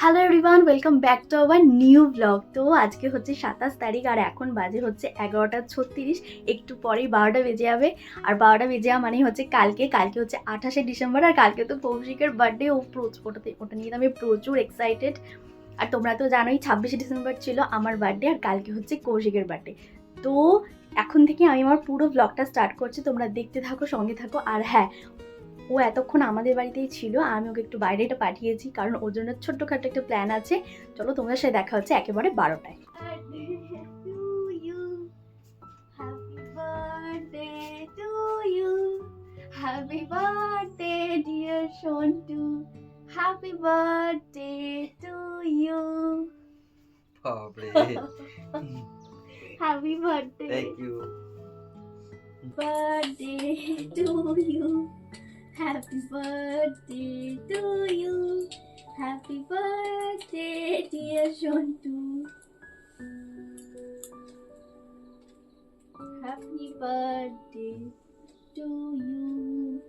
Hello everyone welcome back to our new blog তো আজকে হচ্ছে সাতাশ তারিখ আর এখন বাজে হচ্ছে এগারোটা ছত্রিশ। একটু পরেই বারোটা বেজে যাবে। আর বারোটা বেজে যাওয়া মানেই হচ্ছে কালকে। কালকে হচ্ছে আঠাশে ডিসেম্বর আর কালকে তো কৌশিকের বার্থডে ও প্রচুর ওটাতে ওটা নিয়ে আমি প্রচুর এক্সাইটেড আর তোমরা তো জানোই ছাব্বিশে ডিসেম্বর ছিল আমার বার্থডে আর কালকে হচ্ছে কৌশিকের বার্থডে তো এখন থেকে আমি আমার পুরো ব্লগটা স্টার্ট করছি। তোমরা দেখতে থাকো, সঙ্গে থাকো। আর হ্যাঁ ও এতক্ষণ আমাদের বাড়িতেই ছিল আমি ওকে একটু বাইরেটা পাঠিয়েছি কারণ ওর জন্য ছোট্টখাটো একটা প্ল্যান আছে চলো তোমাদের সাথে দেখা হচ্ছে একেবারে বারোটায় Happy birthday, dear Shontu. Happy birthday to you. Happy birthday to you. Happy birthday to you. Happy birthday, dear Shontu. Happy birthday to you.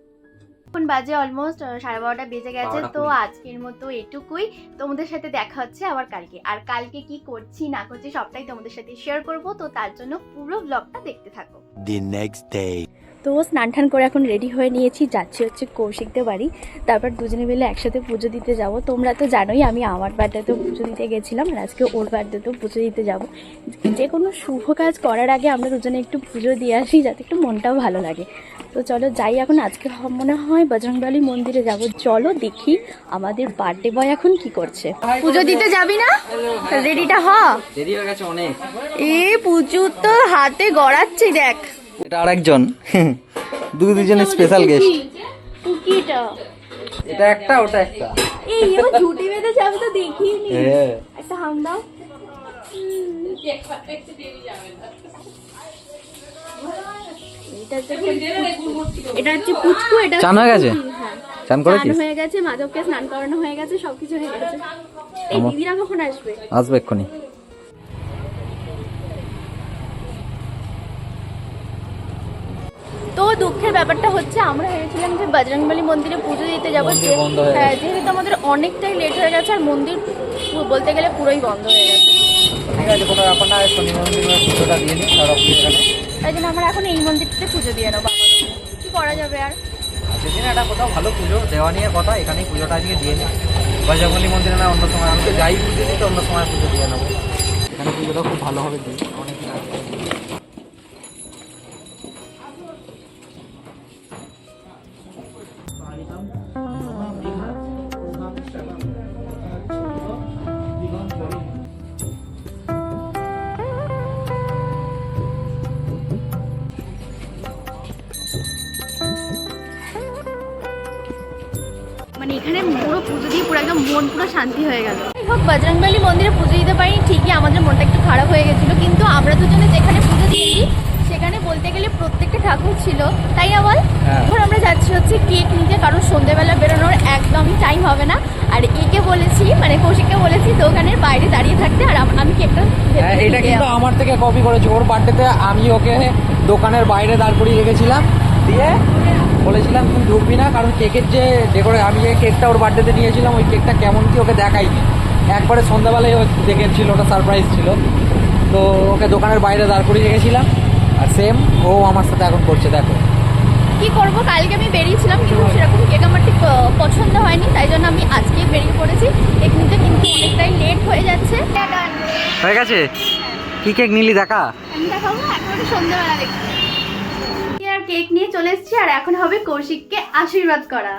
এখন বাজে অলমোস্ট সাড়ে বারোটা বেজে গেছে তো আজকের মতো এটুকুই তোমাদের সাথে দেখা হচ্ছে আবার কালকে আর কালকে কি করছি না করছি সবটাই তোমাদের সাথে শেয়ার করব তো তার জন্য পুরো ব্লগটা দেখতে থাকো the next day. তো স্নান টান করে এখন রেডি হয়ে নিয়েছি যাচ্ছি হচ্ছে কৌশিকদের বাড়ি। তারপর দুজনে মিলে একসাথে পুজো দিতে যাব। তোমরা তো জানোই আমি আমার বার্থডেতেও পুজো দিতে গেছিলাম আর আজকে ওর বার্থডেতেও পুজো দিতে যাব। যে কোনো শুভ কাজ করার আগে আমরা দুজনে একটু পুজো দিয়ে আসি যাতে একটু মনটাও ভালো লাগে। তো চলো যাই এখন আজকে মনে হয় বজরংবলী মন্দিরে যাব। চলো দেখি আমাদের বার্থডে বয় এখন কি করছে। পুজো দিতে যাবি না? রেডিটা হ। দেরি হয়ে গেছে অনেক। এ পুজো তো হাতে গড়াচ্ছে দেখ। এটা আরেকজন। দু দুজনের স্পেশাল গেস্ট কুকিটা। এটা একটা ওটা একটা। এই ও ঝুটি আমি তো দেখিনি। হ্যাঁ। একটা হাম দাও। এটা হচ্ছে একটা- এটা হচ্ছে পুচকু এটা চান হয়ে গেছে? হ্যাঁ। চান হয়ে গেছে মাধবকে স্নান করানো হয়ে গেছে সবকিছু হয়ে গেছে। এই দিদিরা কখন আসবে? আসবে এক্ষুনি। দুঃখের ব্যাপারটা হচ্ছে আমরা ভেবেছিলাম যে বজরংবলী মন্দিরে পুজো দিতে যাব মন্দির যে- বন্ধ হয়ে হ্যাঁ যেহেতু আমাদের অনেকটাই লেট হয়ে গেছে আর মন্দির বলতে গেলে পুরোই বন্ধ হয়ে গেছে। ঠিক আছে কোনো ব্যাপার না শনি মন্দিরে পুজোটা দিয়ে নিই আর তাই জন্য আমরা এখন এই মন্দিরটাতে পুজো দিয়ে নেব। কি করা যাবে আর? সেদিন একটা কোথাও ভালো পুজো দেওয়া নিয়ে কথা এখানেই পুজোটা আজকে দিয়ে নিই বজরঙ্গলি মন্দিরে না অন্য সময় আমি তো যাই পুজো দিতে অন্য সময় পুজো দিয়ে নেব। এখানে পুজোটা খুব ভালোভাবে দিই একদম মন পুরো শান্তি হয়ে গেল। হোক বজরংবলী মন্দিরে পুজো দিতে পারি ঠিকই আমাদের মনটা একটু খারাপ হয়ে গেছিল কিন্তু আমরা দুজনে যেখানে পুজো দিয়েছি সেখানে বলতে গেলে প্রত্যেকটা ঠাকুর ছিল। তাই না বল? হ্যাঁ। এখন আমরা যাচ্ছি হচ্ছে কেক নিতে কারণ সন্ধ্যেবেলা বেরোনোর একদমই টাইম হবে না। আর একে বলেছি মানে কৌশিককে বলেছি দোকানের বাইরে দাঁড়িয়ে থাকতে আর আমি কেকটা হ্যাঁ, এটা কিন্তু আমার থেকে কপি করেছে। ওর বার্থডেতে আমি ওকে দোকানের বাইরে দাঁড় করিয়ে রেখেছিলাম। দিয়ে বলেছিলাম তুই ঢুকবি না কারণ কেকের যে ডেকোরে আমি যে কেকটা ওর বার্থডেতে নিয়েছিলাম ওই কেকটা কেমন কি ওকে দেখাইনি। একবারে সন্ধ্যাবেলায় ও দেখেছিল ওটা সারপ্রাইজ ছিল। তো ওকে দোকানের বাইরে দাঁড় করিয়ে রেখেছিলাম আর সেম ও আমার সাথে এখন করছে দেখো। কি করব? কালকে আমি বেরিয়েছিলাম কিন্তু সেরকম কেক আমার ঠিক পছন্দ হয়নি তাই জন্য আমি আজকে বেরিয়ে পড়েছি। কেক নিতে কিন্তু অনেকটাই লেট হয়ে যাচ্ছে। হয়ে গেছে? কি কেক নিলি দেখা? আমি দেখাবো একেবারে সন্ধ্যেবেলা আর কেক নিয়ে চলে এসেছি আর এখন হবে কৌশিককে আশীর্বাদ করা।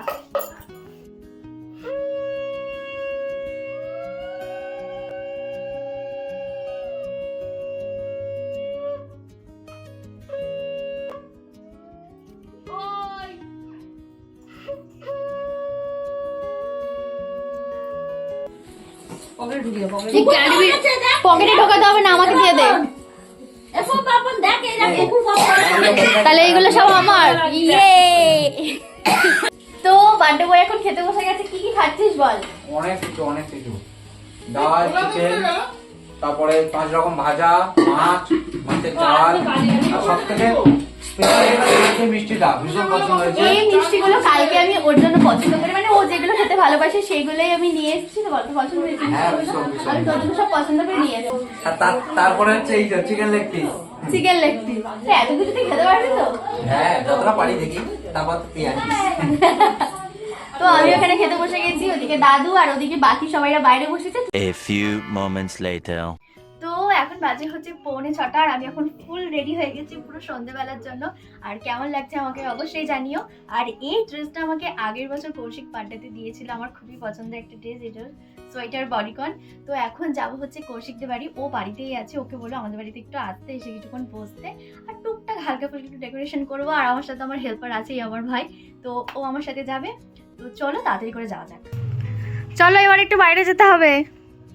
পকেটে ঢোকাতে হবে না আমাকে দিয়ে দে। তাহলে এইগুলো সব আমার। ইয়ে তো বার্থডে বই এখন খেতে বসে গেছে কি কি খাচ্ছিস বল? অনেক কিছু অনেক কিছু। ডাল চিকেন তারপরে পাঁচ রকম ভাজা মাছ মাছের চাল আর সব থেকে মিষ্টিটা ভীষণ পছন্দ হয়েছে এই মিষ্টিগুলো কালকে আমি ওর জন্য পছন্দ করি। মানে ও যেগুলো খেতে ভালোবাসে সেগুলোই আমি নিয়ে এসেছি। তো বলতে পছন্দ হয়েছে হ্যাঁ। আমি তোর জন্য সব পছন্দ করে নিয়ে এসেছি। তারপরে হচ্ছে এই chicken leg piece chicken leg piece এত কিছু তুই খেতে পারবি তো? হ্যাঁ যতটা পারি দেখি তারপর পেঁয়াজ। তো আমি ওখানে খেতে বসে গেছি ওদিকে দাদু আর ওদিকে বাকি সবাইরা বাইরে বসেছে। A few moments later. তো এখন বাজে হচ্ছে পৌনে ছটা আর আমি এখন ফুল রেডি হয়ে গেছি পুরো সন্ধ্যেবেলার জন্য। আর কেমন লাগছে আমাকে অবশ্যই জানিও। আর এই ড্রেসটা আমাকে আগের বছর কৌশিক পাড্ডাতে দিয়েছিল আমার খুবই পছন্দের একটা ড্রেস এটা সোয়েটার বডিকন। তো এখন যাব হচ্ছে কৌশিকদের বাড়ি ও বাড়িতেই আছে ওকে বলো আমাদের বাড়িতে একটু আসতে এসে কিছুক্ষণ বসতে। আর টুকটাক হালকা ফুলকা একটু ডেকোরেশন করব আর আমার সাথে আমার হেল্পার আছেই আমার ভাই তো ও আমার সাথে যাবে। তো চলো তাড়াতাড়ি করে যাওয়া যাক। চলো এবার একটু বাইরে যেতে হবে।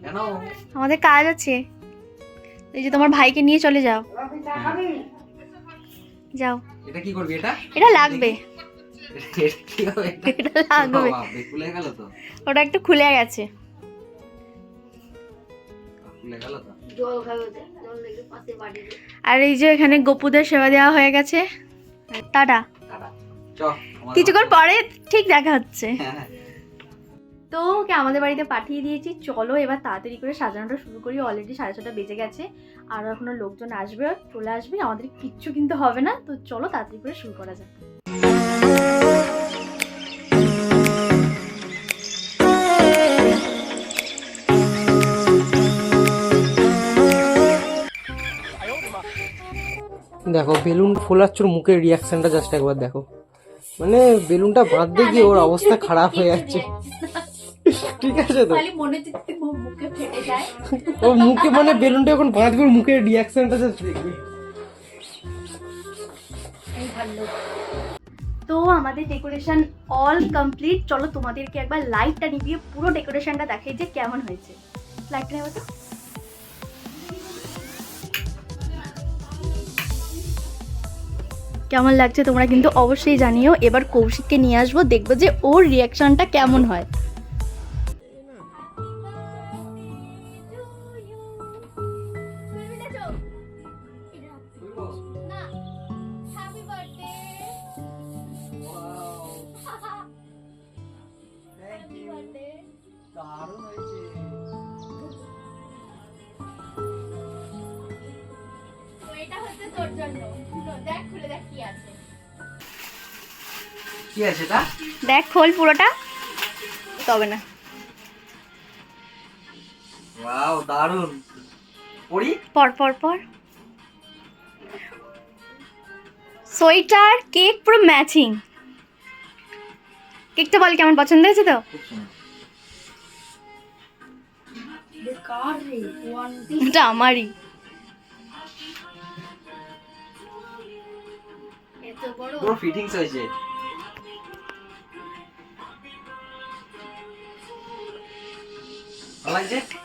কেন? আমাদের কাজ আছে। এই যে তোমার ভাইকে নিয়ে চলে যাও। যাও। এটা কি করবি এটা? এটা লাগবে। এটা লাগবে। খুলে গেল তো। ওটা একটু খুলে গেছে। আর এই যে এখানে গপুদের সেবা দেওয়া হয়ে গেছে। টাটা। কিছুক্ষণ পরে ঠিক দেখা হচ্ছে। হ্যাঁ, হ্যাঁ। তো ওকে আমাদের বাড়িতে পাঠিয়ে দিয়েছি। চলো এবার তাড়াতাড়ি করে সাজানোটা শুরু করি। অলরেডি সাড়ে ছটা বেজে গেছে। আর এখনও লোকজন আসবে চলে আসবে। আমাদের কিচ্ছু কিন্তু হবে না। তো চলো তাড়াতাড়ি করে শুরু করা যাক। দেখো বেলুন ফোলাচ্ছুর মুখের রিয়াকশনটা জাস্ট একবার দেখো। মানে বেলুনটা বাঁধতে গিয়ে ওর অবস্থা খারাপ হয়ে যাচ্ছে? ঠিক আছে তো? খালি হচ্ছে মুখ- মুখে ফেটে যায়। ওর মুখে মানে বেলুনটা যখন বাঁধবে মুখের রিয়াকশনটা জাস্ট দেখবে। তো আমাদের ডেকোরেশন অল কমপ্লিট চলো তোমাদেরকে একবার লাইটটা নিভিয়ে পুরো ডেকোরেশনটা দেখাই যে কেমন হয়েছে। লাইটটা নেব তো? কেমন লাগছে তোমরা কিন্তু অবশ্যই জানিও। এবার কৌশিককে নিয়ে আসব দেখব যে ওর রিয়াকশনটা কেমন হয়। কি আছে। এটা? দেখ খোল পুরোটা। তবে না। ওয়াও দারুণ পড়ি? পর পর পর সোয়েটার কেক পুরো ম্যাচিং। কেকটা বল কেমন পছন্দ হয়েছে তো? খুব সুন্দর। এটা আমারই। পুরো ফিটিংস হয়েছে।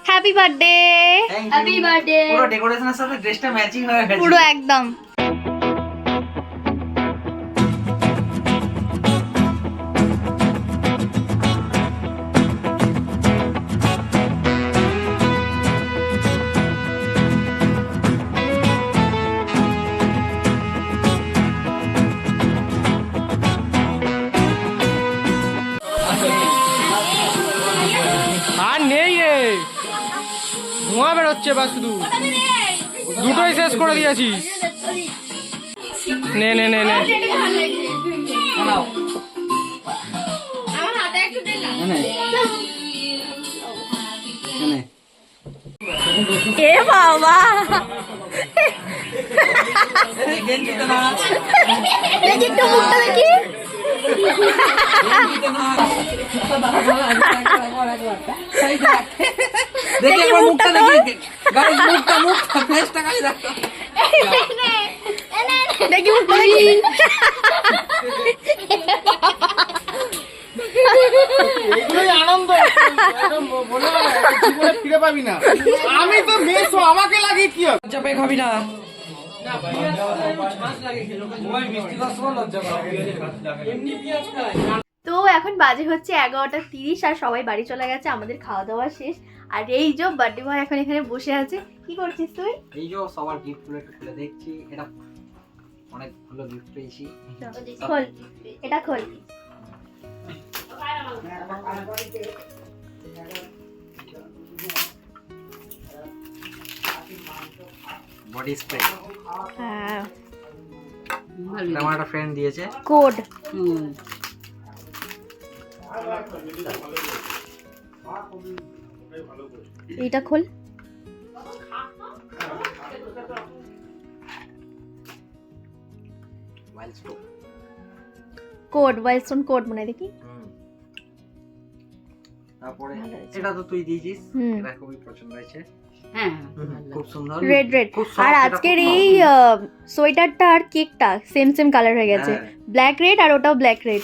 হ্যাপি বার্থডে হ্যাপি বার্থডে পুরো ডেকোরেশনের সাথে ড্রেসটা ম্যাচিং হয়ে গেছে। পুরো একদম। বেরোচ্ছে বা শুধু। দুটোই শেষ করে দিয়েছিস নে নে নে নে। নাও আমার হাতে একটু দে না এনে এনে এ বাবা দেখি একটু মুখটা দেখি। দেখি একবার মুখটা দেখি। গাইস মুখটা মুখটা ফেসটা গাইস দেখো। দেখি মুখটা দেখি। আনন্দ। একদম বলে জীবনে ফিরে পাবি না। আমি তো মেসো আমাকে লাগে কি হবে? চাপে খাবি না। তো এখন বাজে হচ্ছে এগারোটা তিরিশ আর সবাই বাড়ি চলে গেছে আমাদের খাওয়া দাওয়া শেষ। আর এই যে বার্থডে বয় এখন এখানে বসে আছে কি করছিস তুই? এই যে সবার গিফটগুলো একটু খুলে দেখছি এটা অনেকগুলো গিফট পেয়েছি। খোল এটা খোল। বডি স্প্রে হ্যাঁ। আমার একটা ফ্রেন্ড দিয়েছে কোড এইটা খোল। কোড ওয়াইলস্টোন কোড মনে দেখি। তারপরে এটা তো তুই দিয়েছিস। হুম। এটা খুবই পছন্দ হয়েছে। হ্যাঁ রেড রেড আর আজকের এই সোয়েটারটা আর কেকটা সেম সেম কালার হয়ে গেছে। হ্যাঁ, ব্ল্যাক রেড আর ওটাও ব্ল্যাক রেড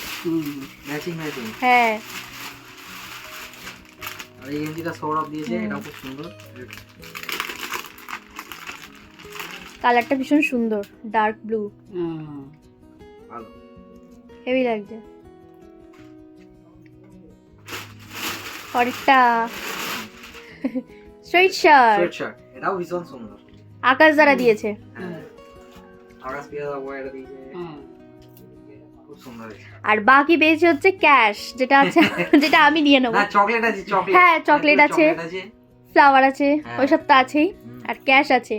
ম্যাচিং ম্যাচিং হ্যাঁ। আর এই গেঞ্জিটা সৌরভ দিয়েছে হুম। খুব সুন্দর। কালারটা ভীষণ সুন্দর ডার্ক ব্লু হেভি লাগছে। পরেরটা। স্ট্রেট শার্ট শার্ট এটাও ভীষণ সুন্দর আকাশ দ্বারা দিয়েছে। হ্যাঁ আকাশ পিয়া বয়েটা দিয়েছে খুব সুন্দর হয়েছে আর বাকি বেশি হচ্ছে ক্যাশ যেটা আছে যেটা আমি নিয়ে নেব। হ্যাঁ চকলেট আছে হ্যাঁ, চকলেট আছে। আছে। ফ্লাওয়ার আছে ওই সব তো আছেই। আর ক্যাশ আছে।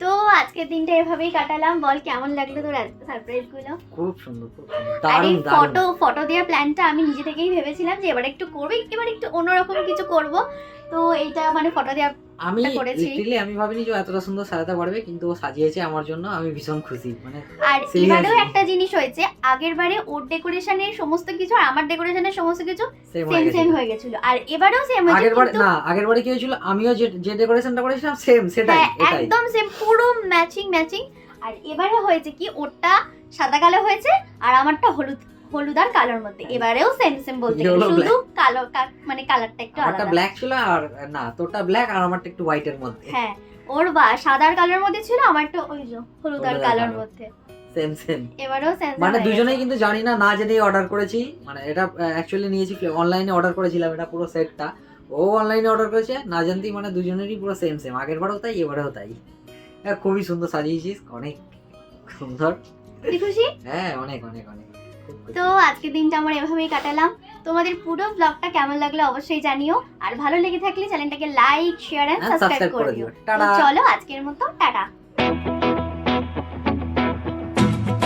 তো আজকের দিনটা এভাবেই কাটালাম। বল কেমন লাগল তোর সারপ্রাইজগুলো? খুব সুন্দর আর এই ফটো ফটো দেওয়ার প্ল্যানটা আমি নিজে থেকেই ভেবেছিলাম যে এবার একটু করব এবার একটু অন্যরকম কিছু করব। তো এইটা মানে ফটো দেওয়া আমি লিটারালি আমি ভাবিনি যে এতটা সুন্দর সাজাতে পারবে কিন্তু ও সাজিয়েছে আমার জন্য আমি ভীষণ খুশি মানে আর এবারেও একটা জিনিস হয়েছে আগের বারে ওর ডেকোরেশনের সমস্ত কিছু আর আমার ডেকোরেশনের সমস্ত কিছু সেম সেম সেম হয়ে গেছিল। আর এবারেও সেম হয়েছে আগের বারে না আগের বারে কি হয়েছিল? আমিও যে যে ডেকোরেশনটা করেছিলাম সেম সেটাই হ্যাঁ একদম সেম পুরো ম্যাচিং ম্যাচিং আর এবারে হয়েছে কি ওরটা সাদা কালো হয়েছে আর আমারটা হলুদ হলুদ আর কালোর মধ্যে। এবারেও সেম সেম বলতে গেলে। শুধু কালো মানে কালারটা একটু আলাদা। ব্ল্যাক ছিল আর না তোরটা ব্ল্যাক আর আমারটা একটু হোয়াইটের মধ্যে। হ্যাঁ ওর বা সাদার কালার মধ্যে ছিল আমারটা ওই যে হলুদ আর কালোর মধ্যে। সেম সেম এবারেও সেম মানে দুজনেই কিন্তু জানি না না জেনেই অর্ডার করেছি। মানে এটা অ্যাকচুয়ালি নিয়েছি অনলাইনে অর্ডার করেছিলাম এটা পুরো সেটটা ও অনলাইনে অর্ডার করেছে না জানতেই মানে দুজনেরই পুরো সেম সেম আগের বারেও তাই এবারেও তাই। খুবই সুন্দর সাজিয়েছিস অনেক সুন্দর। খুশি? হ্যাঁ অনেক অনেক অনেক। তো আজকের দিনটা আমার এভাবেই কাটালাম। তোমাদের পুরো ব্লগটা কেমন লাগল অবশ্যই জানিও। আর ভালো লেগে থাকলে চ্যানেলটাকে লাইক শেয়ার এন্ড সাবস্ক্রাইব করে দিও। চলো আজকের মতো টাটা।